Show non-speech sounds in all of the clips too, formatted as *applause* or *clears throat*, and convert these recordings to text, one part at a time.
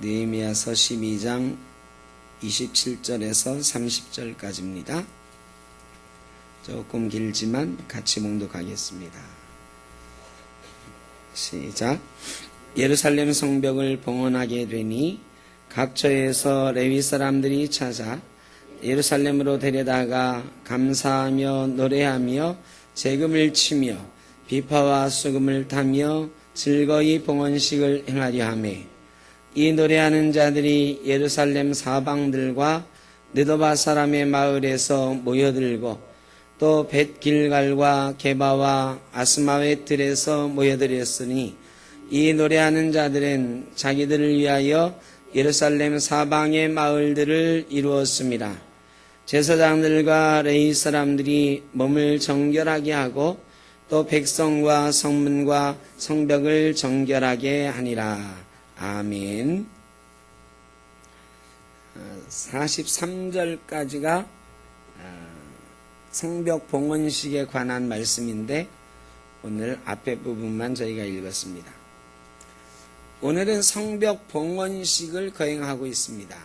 느헤미야서 12장 27절에서 30절까지입니다. 조금 길지만 같이 봉독하겠습니다. 시작. 예루살렘 성벽을 봉헌하게 되니 각처에서 레위 사람들이 찾아 예루살렘으로 데려다가 감사하며 노래하며 재금을 치며 비파와 수금을 타며 즐거이 봉헌식을 행하려 하매 이 노래하는 자들이 예루살렘 사방들과 느도바 사람의 마을에서 모여들고 또 벳길갈과 게바와 아스마웨 들에서 모여들었으니 이 노래하는 자들은 자기들을 위하여 예루살렘 사방의 마을들을 이루었습니다. 제사장들과 레이 사람들이 몸을 정결하게 하고 또 백성과 성문과 성벽을 정결하게 하니라. 아멘. 43절까지가 성벽 봉헌식에 관한 말씀인데 오늘 앞에 부분만 저희가 읽었습니다. 오늘은 성벽 봉헌식을 거행하고 있습니다.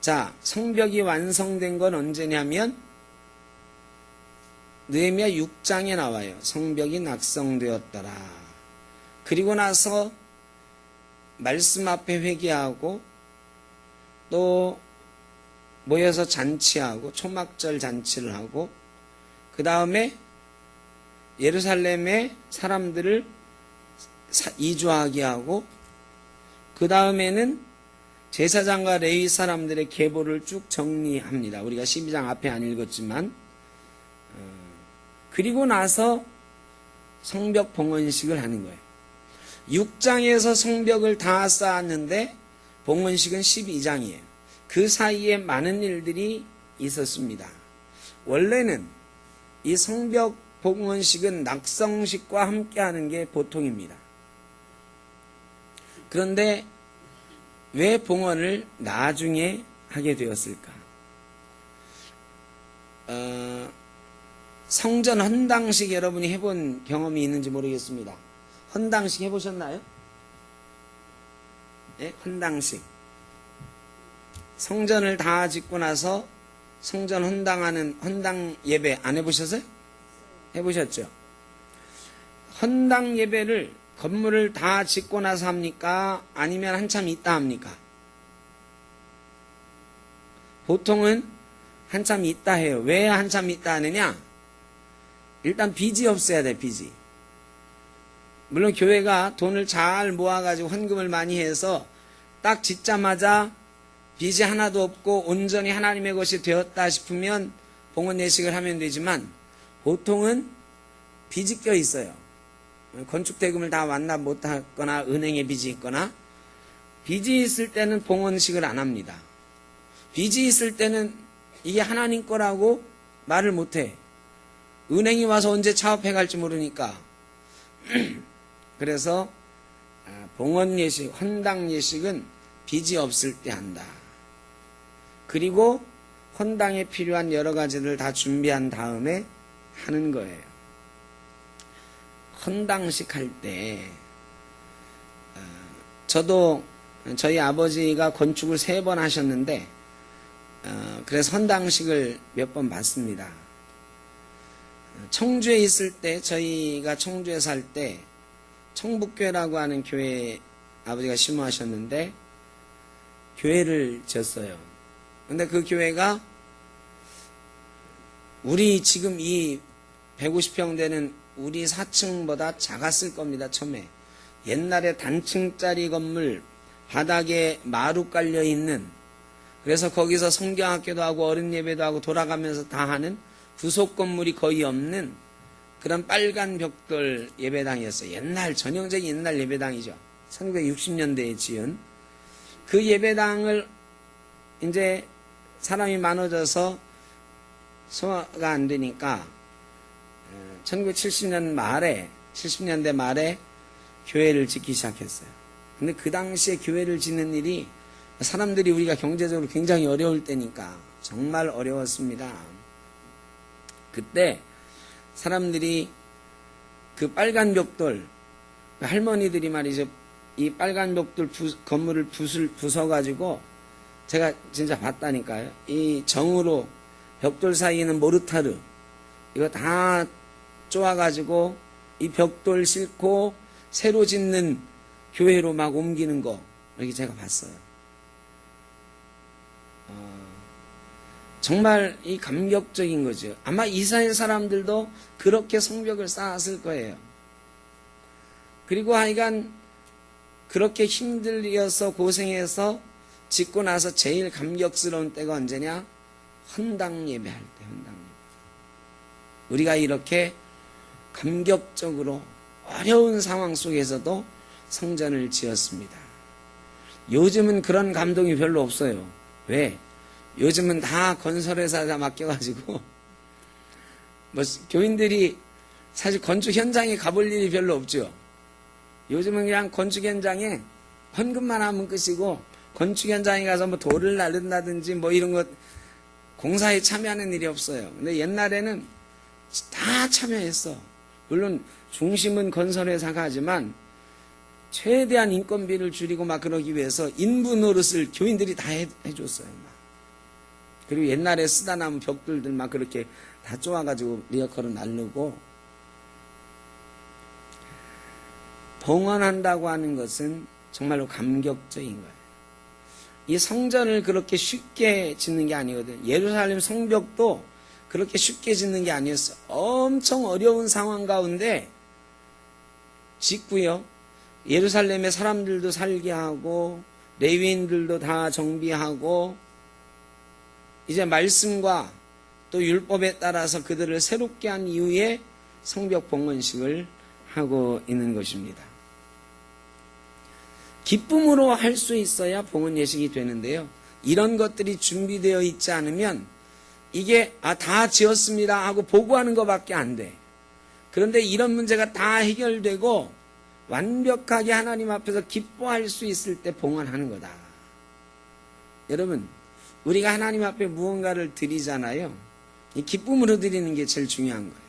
자, 성벽이 완성된 건 언제냐면 느헤미야 6장에 나와요. 성벽이 낙성되었더라. 그리고 나서 말씀 앞에 회개하고 또 모여서 잔치하고 초막절 잔치를 하고 그 다음에 예루살렘의 사람들을 이주하게 하고 그 다음에는 제사장과 레위 사람들의 계보를 쭉 정리합니다. 우리가 12장 앞에 안 읽었지만 그리고 나서 성벽 봉헌식을 하는 거예요. 6장에서 성벽을 다 쌓았는데 봉헌식은 12장이에요. 그 사이에 많은 일들이 있었습니다. 원래는 이 성벽 봉헌식은 낙성식과 함께 하는 게 보통입니다. 그런데 왜 봉헌을 나중에 하게 되었을까? 어, 성전 헌당식 여러분이 해본 경험이 있는지 모르겠습니다. 헌당식 해보셨나요? 네, 헌당식. 성전을 다 짓고 나서 성전 헌당하는 헌당 예배 안 해보셨어요? 해보셨죠? 헌당 예배를 건물을 다 짓고 나서 합니까? 아니면 한참 있다 합니까? 보통은 한참 있다 해요. 왜 한참 있다 하느냐? 일단 빚이 없어야 돼, 빚이. 물론 교회가 돈을 잘 모아가지고 헌금을 많이 해서 딱 짓자마자 빚이 하나도 없고 온전히 하나님의 것이 되었다 싶으면 봉헌 예식을 하면 되지만 보통은 빚이 껴 있어요. 건축 대금을 다 완납 못하거나 은행에 빚이 있거나 빚이 있을 때는 봉헌식을 안 합니다. 빚이 있을 때는 이게 하나님 거라고 말을 못해. 은행이 와서 언제 차업해 갈지 모르니까. *clears throat* 그래서 봉헌 예식, 헌당 예식은 빚이 없을 때 한다. 그리고 헌당에 필요한 여러 가지를 다 준비한 다음에 하는 거예요. 헌당식 할 때, 어, 저도 저희 아버지가 건축을 세 번 하셨는데, 어, 그래서 헌당식을 몇 번 봤습니다. 청주에 있을 때, 저희가 청주에 살 때, 청북교회라고 하는 교회 아버지가 심호하셨는데, 교회를 지었어요. 근데 그 교회가 우리 지금 이 150평 되는 우리 4층보다 작았을 겁니다, 처음에. 옛날에 단층짜리 건물, 바닥에 마루 깔려 있는, 그래서 거기서 성경학교도 하고 어른 예배도 하고 돌아가면서 다 하는 부속 건물이 거의 없는 그런 빨간 벽돌 예배당이었어요. 옛날, 전형적인 옛날 예배당이죠. 1960년대에 지은. 그 예배당을 이제 사람이 많아져서 소화가 안 되니까 1970년 말에 70년대 말에 교회를 짓기 시작했어요. 근데 그 당시에 교회를 짓는 일이 사람들이 우리가 경제적으로 굉장히 어려울 때니까 정말 어려웠습니다. 그때 사람들이 그 빨간 벽돌 할머니들이 말이죠 이 빨간 벽돌 부- 건물을 부술, 부숴가지고 제가 진짜 봤다니까요. 이 정으로 벽돌 사이에는 모르타르 이거 다 쪼아가지고 이 벽돌 싣고 새로 짓는 교회로 막 옮기는 거 이렇게 제가 봤어요. 정말 이 감격적인 거죠. 아마 이스라엘 사람들도 그렇게 성벽을 쌓았을 거예요. 그리고 하여간 그렇게 힘들어서 고생해서 짓고 나서 제일 감격스러운 때가 언제냐? 헌당 예배할 때, 헌당 예배. 우리가 이렇게 감격적으로 어려운 상황 속에서도 성전을 지었습니다. 요즘은 그런 감동이 별로 없어요. 왜? 요즘은 다 건설회사에다 맡겨가지고, *laughs* 뭐, 교인들이 사실 건축 현장에 가볼 일이 별로 없죠. 요즘은 그냥 건축 현장에 헌금만 하면 끝이고, 건축 현장에 가서 뭐 돌을 나른다든지 뭐 이런 것, 공사에 참여하는 일이 없어요. 근데 옛날에는 다 참여했어. 물론 중심은 건설회사가 하지만 최대한 인건비를 줄이고 막 그러기 위해서 인부 노릇을 교인들이 다 해, 해줬어요. 막. 그리고 옛날에 쓰다 남은 벽돌들 막 그렇게 다 쪼아가지고 리어커로 날르고 봉헌한다고 하는 것은 정말로 감격적인 거예요. 이 성전을 그렇게 쉽게 짓는 게 아니거든. 예루살렘 성벽도 그렇게 쉽게 짓는 게 아니었어. 엄청 어려운 상황 가운데 짓고요. 예루살렘에 사람들도 살게 하고 레위인들도 다 정비하고 이제 말씀과 또 율법에 따라서 그들을 새롭게 한 이후에 성벽 봉헌식을 하고 있는 것입니다. 기쁨으로 할 수 있어야 봉헌 예식이 되는데요. 이런 것들이 준비되어 있지 않으면 이게 아 다 지었습니다 하고 보고하는 것밖에 안 돼. 그런데 이런 문제가 다 해결되고 완벽하게 하나님 앞에서 기뻐할 수 있을 때 봉헌하는 거다. 여러분, 우리가 하나님 앞에 무언가를 드리잖아요. 이 기쁨으로 드리는 게 제일 중요한 거예요.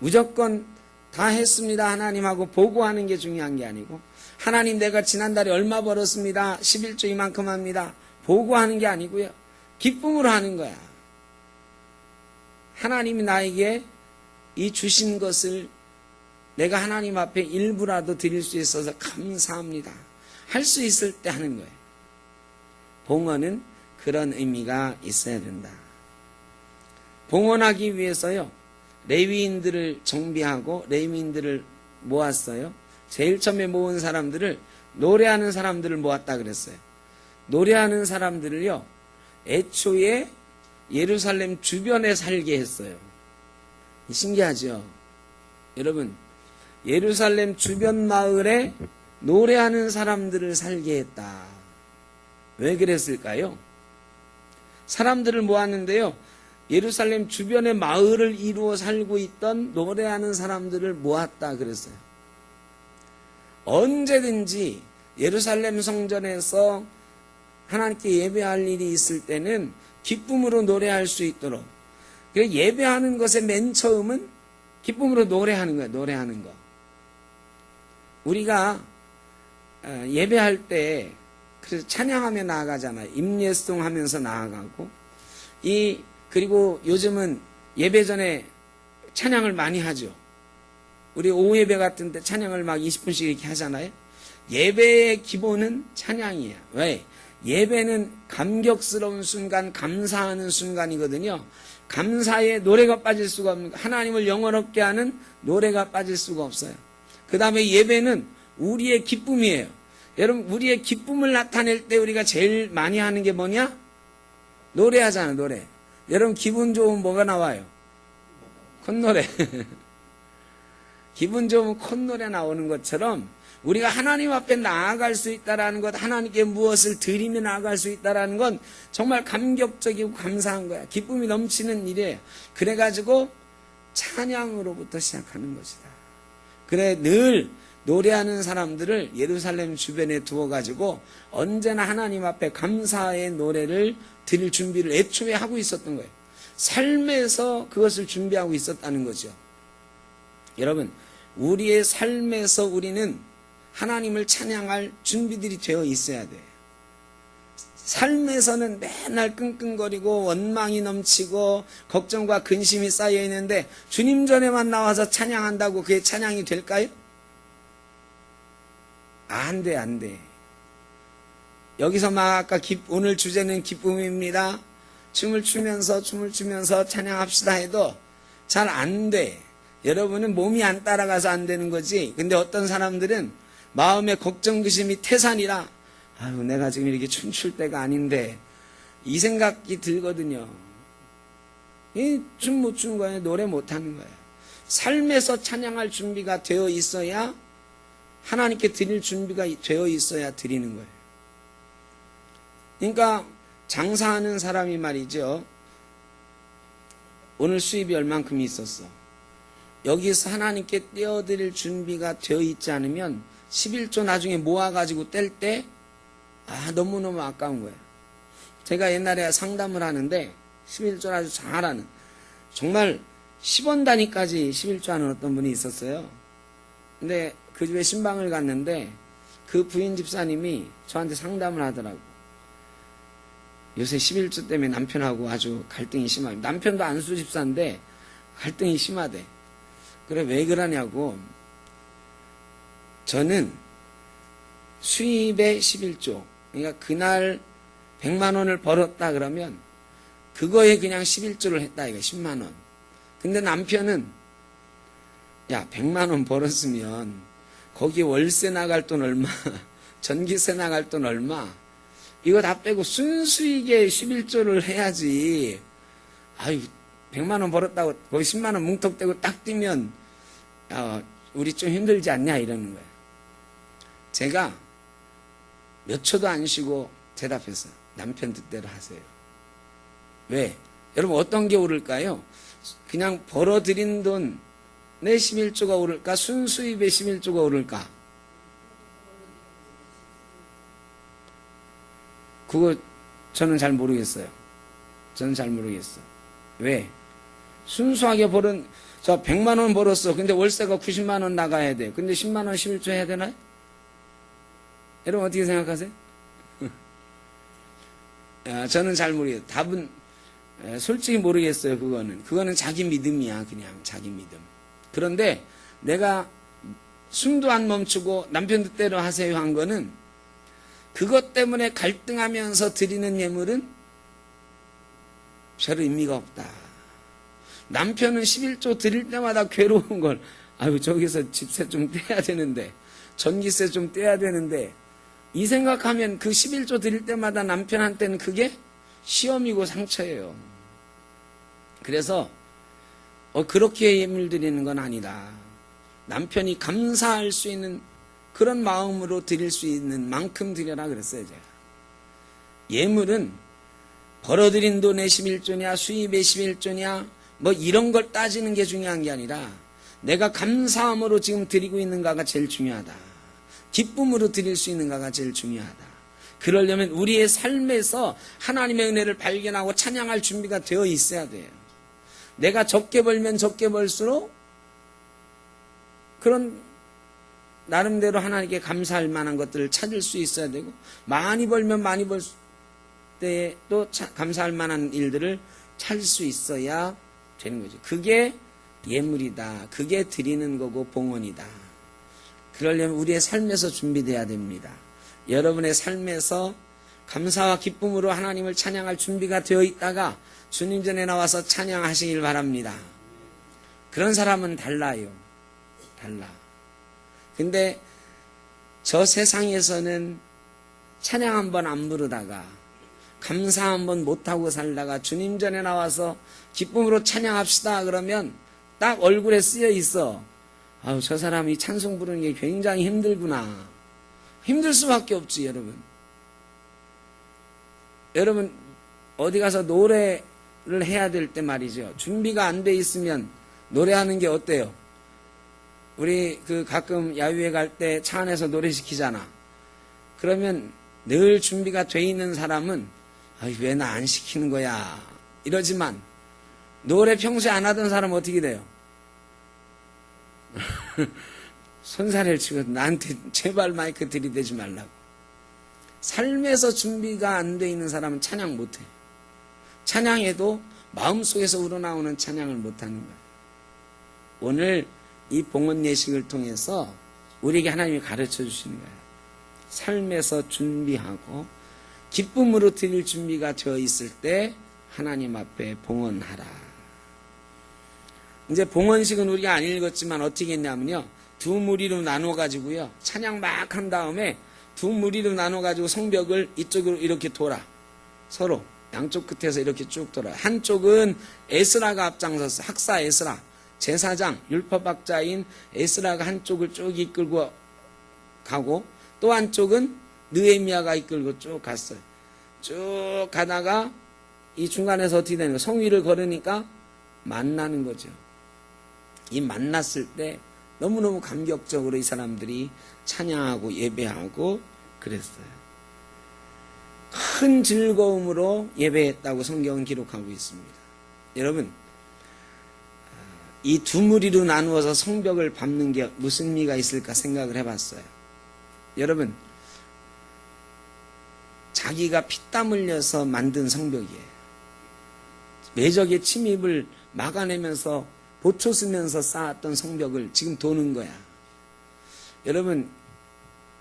무조건 다 했습니다 하나님하고 보고하는 게 중요한 게 아니고 하나님 내가 지난달에 얼마 벌었습니다 11조 이만큼 합니다 보고하는 게 아니고요 기쁨으로 하는 거야 하나님이 나에게 이 주신 것을 내가 하나님 앞에 일부라도 드릴 수 있어서 감사합니다 할 수 있을 때 하는 거예요 봉헌은 그런 의미가 있어야 된다 봉헌하기 위해서요 레위인들을 정비하고 레위인들을 모았어요. 제일 처음에 모은 사람들을 노래하는 사람들을 모았다 그랬어요. 노래하는 사람들을요. 애초에 예루살렘 주변에 살게 했어요. 신기하죠? 여러분, 예루살렘 주변 마을에 노래하는 사람들을 살게 했다. 왜 그랬을까요? 사람들을 모았는데요. 예루살렘 주변의 마을을 이루어 살고 있던 노래하는 사람들을 모았다 그랬어요. 언제든지 예루살렘 성전에서 하나님께 예배할 일이 있을 때는 기쁨으로 노래할 수 있도록. 그래서 예배하는 것의 맨 처음은 기쁨으로 노래하는 거예요. 노래하는 거. 우리가 어, 예배할 때 그래서 찬양하며 나아가잖아요. 임예송 하면서 나아가고 이 그리고 요즘은 예배 전에 찬양을 많이 하죠. 우리 오후 예배 같은 데 찬양을 막 20분씩 이렇게 하잖아요. 예배의 기본은 찬양이에요. 왜? 예배는 감격스러운 순간, 감사하는 순간이거든요. 감사에 노래가 빠질 수가 없는, 하나님을 영원롭게 하는 노래가 빠질 수가 없어요. 그 다음에 예배는 우리의 기쁨이에요. 여러분, 우리의 기쁨을 나타낼 때 우리가 제일 많이 하는 게 뭐냐? 노래하잖아, 노래. 여러분, 기분 좋으면 뭐가 나와요? 콧노래. *laughs* 기분 좋으면 콧노래 나오는 것처럼 우리가 하나님 앞에 나아갈 수 있다라는 것, 하나님께 무엇을 드리며 나아갈 수 있다라는 건 정말 감격적이고 감사한 거야. 기쁨이 넘치는 일이에요. 그래가지고 찬양으로부터 시작하는 것이다. 그래 늘 노래하는 사람들을 예루살렘 주변에 두어가지고 언제나 하나님 앞에 감사의 노래를 드릴 준비를 애초에 하고 있었던 거예요. 삶에서 그것을 준비하고 있었다는 거죠. 여러분, 우리의 삶에서 우리는 하나님을 찬양할 준비들이 되어 있어야 돼. 삶에서는 맨날 끙끙거리고 원망이 넘치고 걱정과 근심이 쌓여 있는데 주님 전에만 나와서 찬양한다고 그게 찬양이 될까요? 안 돼, 안 돼. 여기서 막 아까 기- 오늘 주제는 기쁨입니다. 춤을 추면서 춤을 추면서 찬양합시다 해도 잘 안 돼. 여러분은 몸이 안 따라가서 안 되는 거지. 근데 어떤 사람들은 마음의 걱정 근심이 태산이라 아유 내가 지금 이렇게 춤출 때가 아닌데 이 생각이 들거든요. 춤못 추는 거예요. 노래 못 하는 거예요. 삶에서 찬양할 준비가 되어 있어야 하나님께 드릴 준비가 되어 있어야 드리는 거예요. 그러니까 장사하는 사람이 말이죠. 오늘 수입이 얼만큼 있었어. 여기서 하나님께 떼어드릴 준비가 되어 있지 않으면 11조 나중에 모아가지고 뗄 때, 아, 너무너무 아까운 거예요. 제가 옛날에 상담을 하는데, 11조 아주 잘하는, 정말 10원 단위까지 11조 하는 어떤 분이 있었어요. 근데 그 집에 신방을 갔는데, 그 부인 집사님이 저한테 상담을 하더라고. 요새 11조 때문에 남편하고 아주 갈등이 심합니다. 남편도 안수 집사인데, 갈등이 심하대. 그래, 왜 그러냐고. 저는 수입의 11조. 그러니까 그날 100만 원을 벌었다 그러면 그거에 그냥 11조를 했다 이거 10만 원. 근데 남편은 야, 100만 원 벌었으면 거기 월세 나갈 돈 얼마, *laughs* 전기세 나갈 돈 얼마, 이거 다 빼고 순수익에 11조를 해야지. 아유, 100만 원 벌었다고 거기 10만 원 뭉턱대고 딱 뛰면 어, 우리 좀 힘들지 않냐 이러는 거예요. 제가 몇 초도 안 쉬고 대답했어요. 남편 뜻대로 하세요. 왜? 여러분 어떤 게 오를까요? 그냥 벌어들인 돈 내 11조가 오를까? 순수입의 11조가 오를까? 그거 저는 잘 모르겠어요. 저는 잘 모르겠어요. 왜? 순수하게 벌은 저 100만 원 벌었어. 근데 월세가 90만 원 나가야 돼. 근데 10만 원 11조 해야 되나요? 여러분 어떻게 생각하세요? *laughs* 아, 저는 잘 모르겠어요. 답은 에, 솔직히 모르겠어요. 그거는 그거는 자기 믿음이야. 그냥 자기 믿음. 그런데 내가 숨도 안 멈추고 남편 뜻대로 하세요 한 거는 그것 때문에 갈등하면서 드리는 예물은 별 의미가 없다. 남편은 11조 드릴 때마다 괴로운 걸, 아유, 저기서 집세 좀 떼야 되는데, 전기세 좀 떼야 되는데, 이 생각하면 그 11조 드릴 때마다 남편한테는 그게 시험이고 상처예요. 그래서, 어, 그렇게 예물 드리는 건 아니다. 남편이 감사할 수 있는 그런 마음으로 드릴 수 있는 만큼 드려라 그랬어요, 제가. 예물은 벌어들인 돈의 11조냐, 수입의 11조냐, 뭐 이런 걸 따지는 게 중요한 게 아니라 내가 감사함으로 지금 드리고 있는가가 제일 중요하다. 기쁨으로 드릴 수 있는가가 제일 중요하다. 그러려면 우리의 삶에서 하나님의 은혜를 발견하고 찬양할 준비가 되어 있어야 돼요. 내가 적게 벌면 적게 벌수록 그런 나름대로 하나님께 감사할 만한 것들을 찾을 수 있어야 되고 많이 벌면 많이 벌 때에 또 감사할 만한 일들을 찾을 수 있어야 되는 거죠. 그게 예물이다. 그게 드리는 거고 봉헌이다. 그러려면 우리의 삶에서 준비돼야 됩니다. 여러분의 삶에서 감사와 기쁨으로 하나님을 찬양할 준비가 되어 있다가 주님 전에 나와서 찬양하시길 바랍니다. 그런 사람은 달라요. 달라. 근데 저 세상에서는 찬양 한번 안 부르다가 감사 한번 못하고 살다가 주님 전에 나와서 기쁨으로 찬양합시다 그러면 딱 얼굴에 쓰여 있어. 아우, 저 사람이 찬송 부르는 게 굉장히 힘들구나. 힘들 수밖에 없지, 여러분. 여러분, 어디 가서 노래를 해야 될 때 말이죠. 준비가 안 돼 있으면 노래하는 게 어때요? 우리 그 가끔 야유회 갈 때 차 안에서 노래 시키잖아. 그러면 늘 준비가 돼 있는 사람은 왜 나 안 시키는 거야? 이러지만 노래 평소에 안 하던 사람은 어떻게 돼요? *laughs* 손사래를 치고 나한테 제발 마이크 들이대지 말라고. 삶에서 준비가 안 돼 있는 사람은 찬양 못해. 찬양해도 마음속에서 우러나오는 찬양을 못하는 거야. 오늘 이 봉헌 예식을 통해서 우리에게 하나님이 가르쳐 주시는 거예요. 삶에서 준비하고 기쁨으로 드릴 준비가 되어 있을 때 하나님 앞에 봉헌하라. 이제 봉헌식은 우리가 안 읽었지만 어떻게 했냐면요. 두 무리로 나눠 가지고요. 찬양 막 한 다음에 두 무리로 나눠 가지고 성벽을 이쪽으로 이렇게 돌아. 서로 양쪽 끝에서 이렇게 쭉 돌아. 한쪽은 에스라가 앞장섰어. 학사 에스라. 제사장, 율법학자인 에스라가 한쪽을 쭉 이끌고 가고 또 한쪽은 느헤미야가 이끌고 쭉 갔어요. 쭉 가다가 이 중간에서 어떻게 되는 거예요? 성 위를 걸으니까 만나는 거죠. 이 만났을 때 너무너무 감격적으로 이 사람들이 찬양하고 예배하고 그랬어요. 큰 즐거움으로 예배했다고 성경은 기록하고 있습니다. 여러분, 이 두 무리로 나누어서 성벽을 밟는 게 무슨 의미가 있을까 생각을 해봤어요. 여러분, 자기가 피땀 흘려서 만든 성벽이에요. 매적의 침입을 막아내면서 보초 쓰면서 쌓았던 성벽을 지금 도는 거야. 여러분,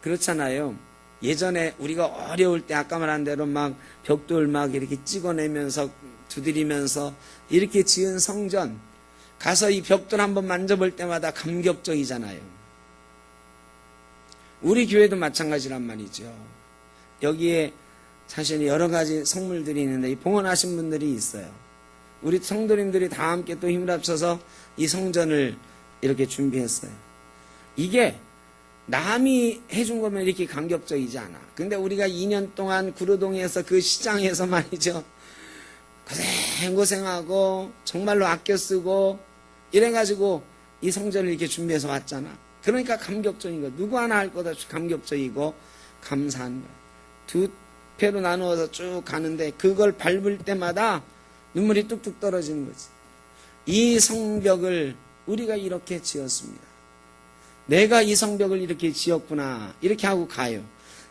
그렇잖아요. 예전에 우리가 어려울 때 아까 말한 대로 막 벽돌 막 이렇게 찍어내면서 두드리면서 이렇게 지은 성전 가서 이 벽돌 한번 만져볼 때마다 감격적이잖아요. 우리 교회도 마찬가지란 말이죠. 여기에 사실 여러 가지 성물들이 있는데 이 봉헌하신 분들이 있어요. 우리 성도님들이 다 함께 또 힘을 합쳐서 이 성전을 이렇게 준비했어요. 이게 남이 해준 거면 이렇게 감격적이지 않아. 근데 우리가 2년 동안 구로동에서 그 시장에서 *laughs* 말이죠. 고생 고생하고 정말로 아껴 쓰고 이래가지고 이 성전을 이렇게 준비해서 왔잖아. 그러니까 감격적인 거. 누구 하나 할 것 없이 감격적이고 감사한 거야. 두 패로 나누어서 쭉 가는데 그걸 밟을 때마다 눈물이 뚝뚝 떨어지는 거지. 이 성벽을 우리가 이렇게 지었습니다. 내가 이 성벽을 이렇게 지었구나. 이렇게 하고 가요.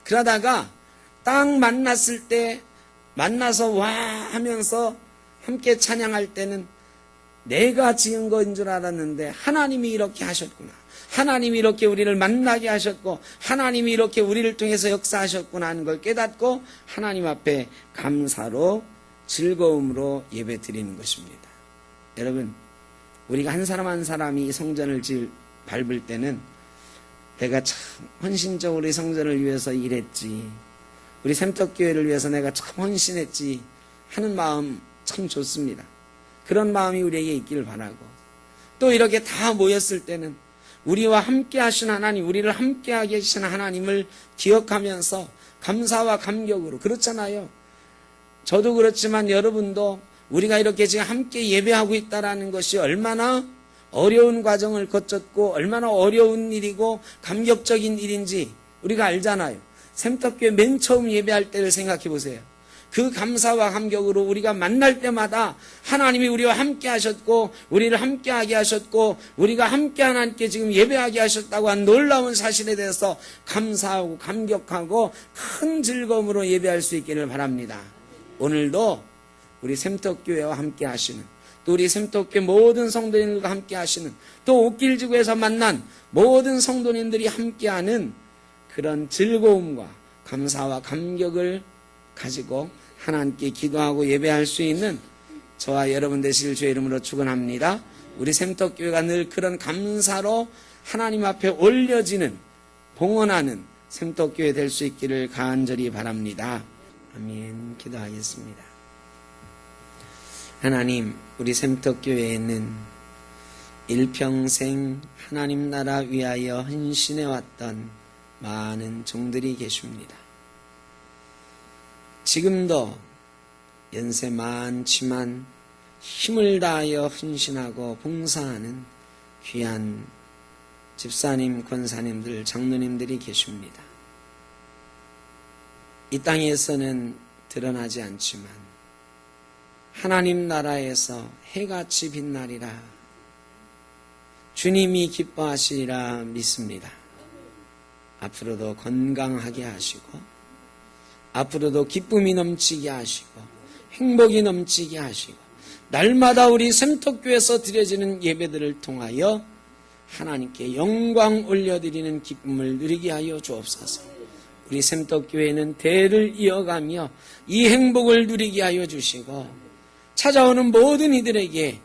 그러다가 딱 만났을 때 만나서 와 하면서 함께 찬양할 때는 내가 지은 거인 줄 알았는데 하나님이 이렇게 하셨구나. 하나님이 이렇게 우리를 만나게 하셨고 하나님이 이렇게 우리를 통해서 역사하셨구나 하는 걸 깨닫고 하나님 앞에 감사로 즐거움으로 예배 드리는 것입니다. 여러분, 우리가 한 사람 한 사람이 이 성전을 질, 밟을 때는 내가 참 헌신적으로 이 성전을 위해서 일했지. 우리 샘떡교회를 위해서 내가 참 헌신했지. 하는 마음 참 좋습니다. 그런 마음이 우리에게 있기를 바라고. 또 이렇게 다 모였을 때는 우리와 함께 하신 하나님, 우리를 함께 하게 하신 하나님을 기억하면서 감사와 감격으로. 그렇잖아요. 저도 그렇지만 여러분도 우리가 이렇게 지금 함께 예배하고 있다라는 것이 얼마나 어려운 과정을 거쳤고 얼마나 어려운 일이고 감격적인 일인지 우리가 알잖아요. 샘떡교회 맨 처음 예배할 때를 생각해 보세요. 그 감사와 감격으로 우리가 만날 때마다 하나님이 우리와 함께 하셨고 우리를 함께 하게 하셨고 우리가 함께 하나님께 지금 예배하게 하셨다고 한 놀라운 사실에 대해서 감사하고 감격하고 큰 즐거움으로 예배할 수 있기를 바랍니다. 오늘도 우리 샘떡교회와 함께 하시는 또 우리 샘떡교회 모든 성도님들과 함께 하시는 또 옥길지구에서 만난 모든 성도님들이 함께하는 그런 즐거움과 감사와 감격을 가지고 하나님께 기도하고 예배할 수 있는 저와 여러분 되실 주의 이름으로 축원합니다. 우리 샘떡교회가 늘 그런 감사로 하나님 앞에 올려지는 봉헌하는 샘떡교회 될 수 있기를 간절히 바랍니다. 아멘. 기도하겠습니다. 하나님, 우리 샘떡교회에는 일평생 하나님 나라 위하여 헌신해 왔던 많은 종들이 계십니다. 지금도 연세 많지만 힘을 다하여 헌신하고 봉사하는 귀한 집사님, 권사님들, 장로님들이 계십니다. 이 땅에서는 드러나지 않지만 하나님 나라에서 해같이 빛나리라 주님이 기뻐하시리라 믿습니다. 앞으로도 건강하게 하시고 앞으로도 기쁨이 넘치게 하시고 행복이 넘치게 하시고 날마다 우리 샘터교에서 드려지는 예배들을 통하여 하나님께 영광 올려드리는 기쁨을 누리게 하여 주옵소서. 우리 샘떡교회는 대를 이어가며 이 행복을 누리게 하여 주시고 찾아오는 모든 이들에게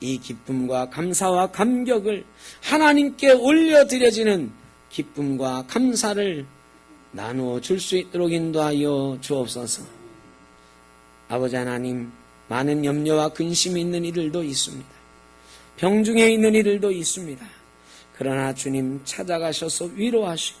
이 기쁨과 감사와 감격을 하나님께 올려드려지는 기쁨과 감사를 나누어 줄 수 있도록 인도하여 주옵소서. 아버지 하나님, 많은 염려와 근심이 있는 이들도 있습니다. 병중에 있는 이들도 있습니다. 그러나 주님 찾아가셔서 위로하시고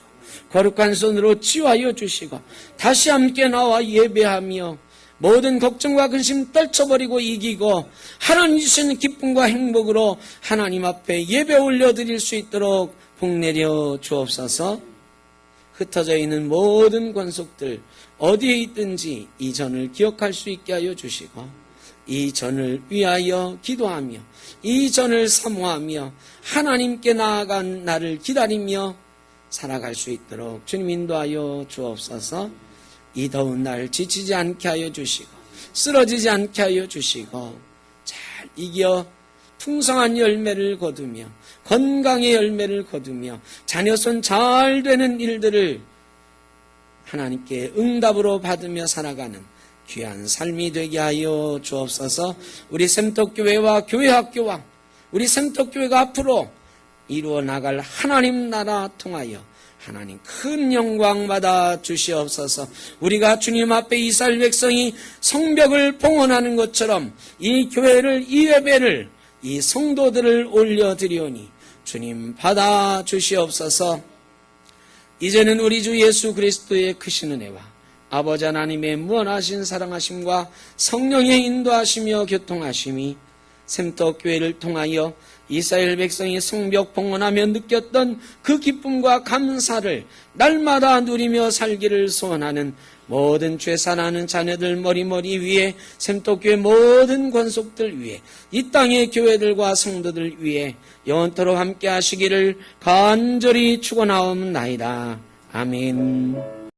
거룩한 손으로 치유하여 주시고 다시 함께 나와 예배하며 모든 걱정과 근심 떨쳐버리고 이기고 하나님 주시는 기쁨과 행복으로 하나님 앞에 예배 올려드릴 수 있도록 복 내려 주옵소서. 흩어져 있는 모든 권속들 어디에 있든지 이 전을 기억할 수 있게 하여 주시고 이 전을 위하여 기도하며 이 전을 사모하며 하나님께 나아간 나를 기다리며 살아갈 수 있도록 주님 인도하여 주옵소서 이 더운 날 지치지 않게 하여 주시고 쓰러지지 않게 하여 주시고 잘 이겨 풍성한 열매를 거두며 건강의 열매를 거두며 자녀손 잘 되는 일들을 하나님께 응답으로 받으며 살아가는 귀한 삶이 되게 하여 주옵소서. 우리 샘떡교회와 교회학교와 우리 샘떡교회가 앞으로 이루어 나갈 하나님 나라 통하여 하나님 큰 영광 받아 주시옵소서. 우리가 주님 앞에 이스라엘 백성이 성벽을 봉헌하는 것처럼 이 교회를 이 예배를 이 성도들을 올려드리오니 주님 받아 주시옵소서. 이제는 우리 주 예수 그리스도의 크신 은혜와 아버지 하나님의 무한하신 사랑하심과 성령의 인도하시며 교통하심이 샘떡 교회를 통하여 이스라엘 백성이 성벽 봉헌하며 느꼈던 그 기쁨과 감사를 날마다 누리며 살기를 소원하는 모든 죄산하는 자녀들 머리머리 위에 샘떡교회 모든 권속들 위에 이 땅의 교회들과 성도들 위에 영원토록 함께 하시기를 간절히 축원하옵나이다. 아멘.